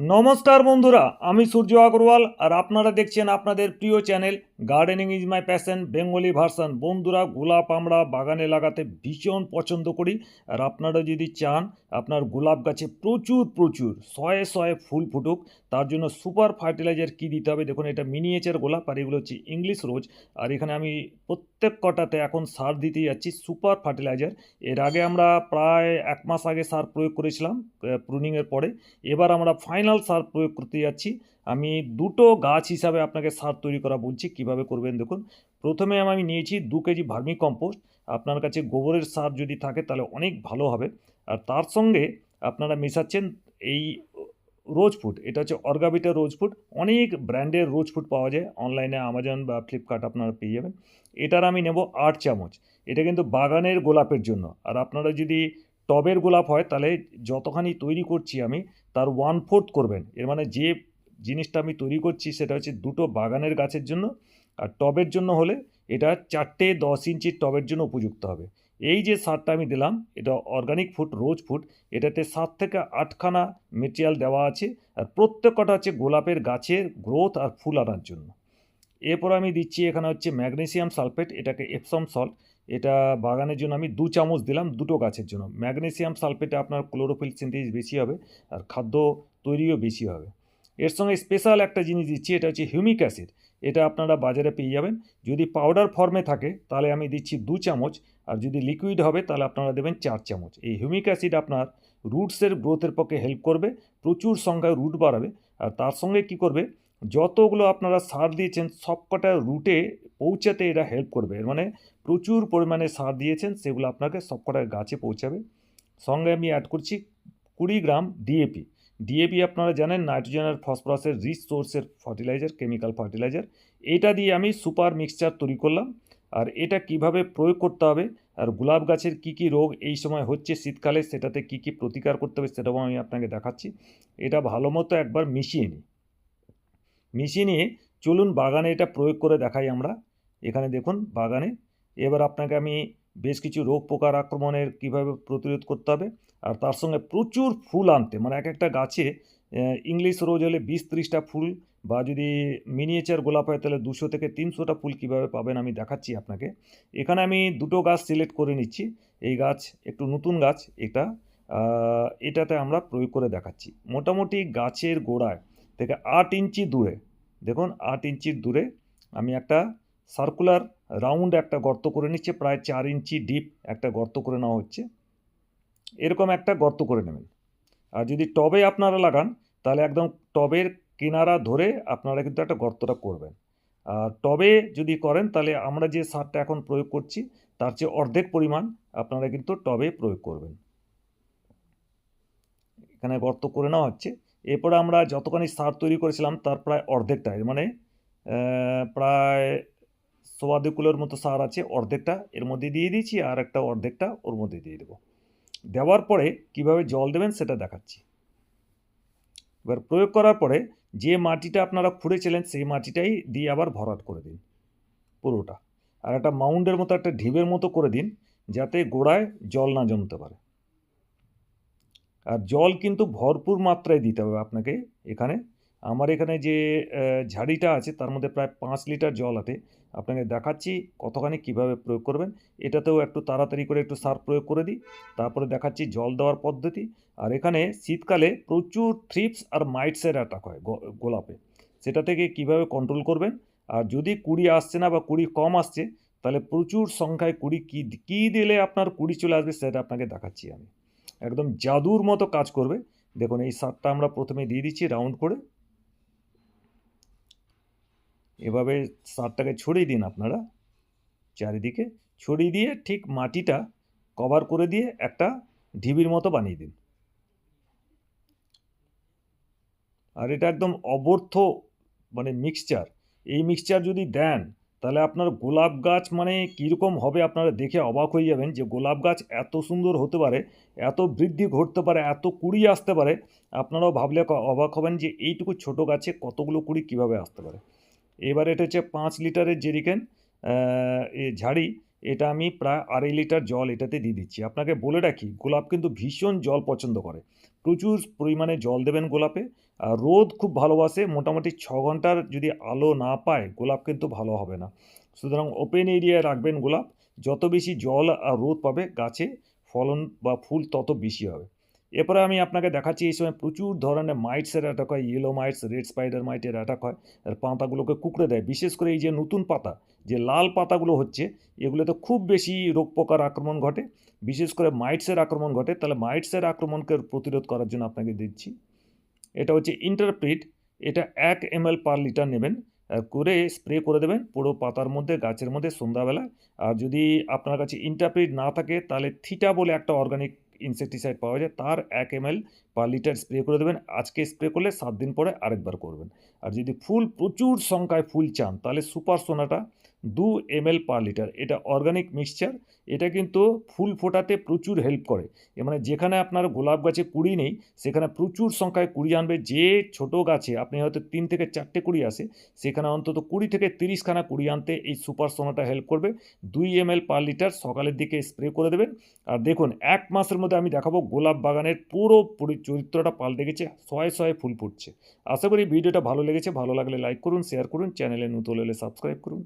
নমস্কার বন্ধুরা আমি সূর্য আগরওয়াল আর আপনারা দেখছেন আপনাদের প্রিয় channel gardening is my passion Bengali version বন্ধুরা, গোলাপ আমরা বাগানে লাগাতে ভীষণ পছন্দ করি। আর আপনারা যদি চান, আপনার গোলাপ গাছে প্রচুর প্রচুর, শয়ে শয়ে ফুল ফুটুক, তার জন্য সুপার ফার্টিলাইজার কী দিতে হবে? দেখুন, এটা মিনিয়েচার গোলাপ, আর এগুলো হচ্ছে ইংলিশ রোজ আর এখানে আমি প্রত্যেক কটাতে এখন সার দিতে যাচ্ছি সুপার ফার্টিলাইজার এর আগে আমরা প্রায় এক মাস আগে সার প্রয়োগ করেছিলাম প্রুনিংয়ের পরে। এবার আমরা ফাইনাল সার প্রয়োগ করতে যাচ্ছি। আমি দুটো গাছ হিসাবে আপনাকে সার তৈরি করা বলছি, কীভাবে করবেন দেখুন। প্রথমে আমি নিয়েছি দু কেজি ভার্মি কম্পোস্ট। আপনার কাছে গোবরের সার যদি থাকে তাহলে অনেক ভালো হবে। আর তার সঙ্গে আপনারা মেশাচ্ছেন এই রোজ ফুড, এটা হচ্ছে অর্গাবিটা রোজ ফুড। অনেক ব্র্যান্ডের রোজ ফুড পাওয়া যায়, অনলাইনে আমাজন বা ফ্লিপকার্ট আপনারা পেয়ে যাবেন। এটার আমি নেব আট চামচ। এটা কিন্তু বাগানের গোলাপের জন্য। আর আপনারা যদি টবের গোলাপ হয় তাহলে যতখানি তৈরি করছি আমি, তার ওয়ান ফোর্থ করবেন। এর মানে যে জিনিসটা আমি তৈরি করছি সেটা হচ্ছে দুটো বাগানের গাছের জন্য আর টবের জন্য হলে এটা চারটে দশ ইঞ্চির টবের জন্য উপযুক্ত হবে। এই যে সারটা আমি দিলাম, এটা অর্গানিক ফুড রোজ ফুড এটাতে সাত থেকে আটখানা মেটেরিয়াল দেওয়া আছে আর প্রত্যেক কটা হচ্ছে গোলাপের গাছের গ্রোথ আর ফুল আনার জন্য। এরপর আমি দিচ্ছি এখানে হচ্ছে ম্যাগনেসিয়াম সালফেট এটাকে এপসম সল্ট এটা বাগানের জন্য আমি দু চামচ দিলাম দুটো গাছের জন্য। ম্যাগনেসিয়াম সালফেটে আপনার ক্লোরোফিল সিনথেসিস বেশি হবে আর খাদ্য তৈরিও বেশি হবে। এর সঙ্গে স্পেশাল একটা জিনিস দিচ্ছি, এটা হচ্ছে হিউমিক অ্যাসিড এটা আপনারা বাজারে পেয়ে যাবেন। যদি পাউডার ফর্মে থাকে, তাহলে আমি দিচ্ছি দু চামচ। আর যদি লিকুইড হবে, তাহলে আপনারা দেবেন চার চামচ। এই হিউমিক অ্যাসিড আপনার রুটসের গ্রোথের পক্ষে হেল্প করবে, প্রচুর সংখ্যায় রুট বাড়াবে। আর তার সঙ্গে কি করবে, যতগুলো আপনারা সার দিয়েছেন, সবকটা রুটে পৌঁছাতে এরা হেল্প করবে। মানে প্রচুর পরিমাণে সার দিয়েছেন, সেগুলো আপনাকে সবকটা গাছে পৌঁছাবে। সঙ্গে আমি অ্যাড করছি কুড়ি গ্রাম ডিএপি ডিএপি আপনারা জানেন নাইট্রোজেন আর ফসফরাসের রিচ সোর্সের ফার্টিলাইজার কেমিক্যাল ফার্টিলাইজার এটা দিয়ে আমি সুপার মিক্সচার তৈরি করলাম। আর এটা কীভাবে প্রয়োগ করতে হবে? আর গোলাপ গাছের কি কি রোগ এই সময় হচ্ছে শীতকালে, সেটাতে কি কি প্রতিকার করতে হবে সেটাও আমি আপনাকে দেখাচ্ছি। এটা ভালো মতো একবার মিশিয়ে নিই। মিশিয়ে নিয়ে চলুন বাগানে এটা প্রয়োগ করে দেখাই আমরা। এখানে দেখুন বাগানে। এবার আপনাকে আমি বেশ কিছু রোগ পোকার আক্রমণের কীভাবে প্রতিরোধ করতে হবে, আর তার সঙ্গে প্রচুর ফুল আনতে মানে এক একটা গাছে ইংলিশ রোজ হলে বিশ ত্রিশটা ফুল বা যদি মিনিয়েচার গোলাপ হয় তাহলে দুশো থেকে তিনশোটা ফুল কীভাবে পাবেন আমি দেখাচ্ছি আপনাকে। এখানে আমি দুটো গাছ সিলেক্ট করে নিচ্ছি, এই গাছ একটু নতুন গাছ এটা এটাতে আমরা প্রয়োগ করে দেখাচ্ছি। মোটামুটি গাছের গোড়ায় থেকে আট ইঞ্চি দূরে, দেখুন আট ইঞ্চির দূরে আমি একটা সার্কুলার রাউন্ড একটা গর্ত করে নিচ্ছে, প্রায় চার ইঞ্চি ডিপ একটা গর্ত করে নেওয়া হচ্ছে। এরকম একটা গর্ত করে নেবেন। আর যদি টবে আপনারা লাগান, তাহলে একদম টবের কিনারা ধরে আপনারা কিন্তু একটা গর্তটা করবেন। আর টবে যদি করেন, তাহলে আমরা যে সারটা এখন প্রয়োগ করছি, তার চেয়ে অর্ধেক পরিমাণ আপনারা কিন্তু টবে প্রয়োগ করবেন। এখানে গর্ত করে নেওয়া হচ্ছে। এরপরে আমরা যতখানি সার তৈরি করেছিলাম, তার প্রায় অর্ধেকটা, এর মানে প্রায় সোয়া দু কিলোর মতো সার আছে, অর্ধেকটা এর মধ্যে দিয়ে দিয়েছি আর একটা অর্ধেকটা ওর মধ্যে দিয়ে দেবো। দেওয়ার পরে কীভাবে জল দেবেন সেটা দেখাচ্ছি। এবার প্রয়োগ করার পরে যে মাটিটা আপনারা খুঁড়েছিলেন সেই মাটিটাই দিয়ে আবার ভরাট করে দিন পুরোটা। আর একটা মাউন্ডের মতো, একটা ঢিবের মতো করে দিন যাতে গোড়ায় জল না জমতে পারে। আর জল কিন্তু ভরপুর মাত্রায় দিতে হবে আপনাকে এখানে। আমার এখানে যে ঝাড়িটা আছে তার মধ্যে প্রায় পাঁচ লিটার জল আছে। আপনাকে দেখাচ্ছি কতখানি কীভাবে প্রয়োগ করবেন। এটাতেও একটু তাড়াতাড়ি করে একটু সার প্রয়োগ করে দিই। তারপরে দেখাচ্ছি জল দেওয়ার পদ্ধতি। আর এখানে শীতকালে প্রচুর থ্রিপস আর মাইটসের অ্যাটাক হয় গোলাপে। সেটা থেকে কীভাবে কন্ট্রোল করবেন? আর যদি কুড়ি আসছে না বা কুড়ি কম আসছে, তাহলে প্রচুর সংখ্যায় কুড়ি কী কী দিলে আপনার কুড়ি চলে আসবে সেটা আপনাকে দেখাচ্ছি আমি। একদম জাদুর মতো কাজ করবে। দেখুন এই সারটা আমরা প্রথমে দিয়ে দিচ্ছি রাউন্ড করে। এভাবে সারটাকে ছড়িয়ে দিন আপনারা, চারিদিকে ছড়িয়ে দিয়ে ঠিক মাটিটা কভার করে দিয়ে একটা ঢিবির মতো বানিয়ে দিন। আর এটা একদম অবর্থ মানে মিক্সচার এই মিক্সচার যদি দেন, তাহলে আপনার গোলাপ গাছ মানে কীরকম হবে আপনারা দেখে অবাক হয়ে যাবেন যে গোলাপ গাছ এত সুন্দর হতে পারে, এত বৃদ্ধি ঘটতে পারে, এত কুড়ি আসতে পারে। আপনারাও ভাবলে অবাক হবেন যে এইটুকু ছোট গাছে কতগুলো কুড়ি কীভাবে আসতে পারে। এবার এটা হচ্ছে পাঁচ লিটারের জেরিকেন এ ঝাড়ি, এটা আমি প্রায় আড়াই লিটার জল এটাতে দিয়ে দিচ্ছি। আপনাকে বলে রাখি, গোলাপ কিন্তু ভীষণ জল পছন্দ করে। প্রচুর পরিমাণে জল দেবেন গোলাপে। আর রোদ খুব ভালোবাসে, মোটামুটি ছ ঘণ্টার যদি আলো না পায়, গোলাপ কিন্তু ভালো হবে না। সুতরাং ওপেন এরিয়ায় রাখবেন গোলাপ। যত বেশি জল আর রোদ পাবে, গাছে ফলন বা ফুল তত বেশি হবে। এরপরে আমি আপনাকে দেখাচ্ছি এই সময় প্রচুর ধরনের মাইটসের অ্যাটাক হয় ইয়েলো মাইটস রেড স্পাইডার মাইটের অ্যাটাক হয়, আর পাতাগুলোকে কুকড়ে দেয়। বিশেষ করে এই যে নতুন পাতা, যে লাল পাতাগুলো হচ্ছে, এগুলোতে খুব বেশি রোগ পোকার আক্রমণ ঘটে। বিশেষ করে মাইটসের আক্রমণ ঘটে, তাহলে মাইটসের আক্রমণকে প্রতিরোধ করার জন্য আপনাকে দিচ্ছি। এটা হচ্ছে ইন্টারপ্রিট এটা এক এম এল পার লিটার নেবেন করে স্প্রে করে দেবেন পুরো পাতার মধ্যে, গাছের মধ্যে সন্ধ্যাবেলায়। আর যদি আপনার কাছে ইন্টারপ্রিট না থাকে, তাহলে থিটা বলে একটা অর্গানিক ইনসেকটিসাইড পাওয়া যায়, তার এক এম পার লিটার স্প্রে করে দেবেন। আজকে স্প্রে করলে সাত দিন পরে আরেকবার করবেন। আর যদি ফুল, প্রচুর সংখ্যায় ফুল চান, তাহলে সুপার সোনাটা দু এম এল পার লিটার এটা অর্গানিক মিক্সচার এটা কিন্তু ফুল ফোটাতে প্রচুর হেল্প করে। মানে যেখানে আপনার গোলাপ গাছে কুড়ি নেই, সেখানে প্রচুর সংখ্যায় কুড়ি আনবে। যে ছোট গাছে, আপনি হয়তো তিন থেকে চারটে কুড়ি আসে, সেখানে অন্তত কুড়ি থেকে তিরিশখানা কুড়ি আনতে এই সুপার সোনাটা হেল্প করবে। দুই এম এল পার লিটার সকালের দিকে স্প্রে করে দেবেন। আর দেখুন, এক মাসের মধ্যে আমি দেখাবো গোলাপ বাগানের পুরো পরি- চরিত্রটা পাল্টে গেছে, শয়ে শয়ে ফুল ফুটছে। আশা করি ভিডিওটা ভালো লেগেছে। ভালো লাগলে লাইক করুন শেয়ার করুন চ্যানেলে নতুন হলে সাবস্ক্রাইব করুন।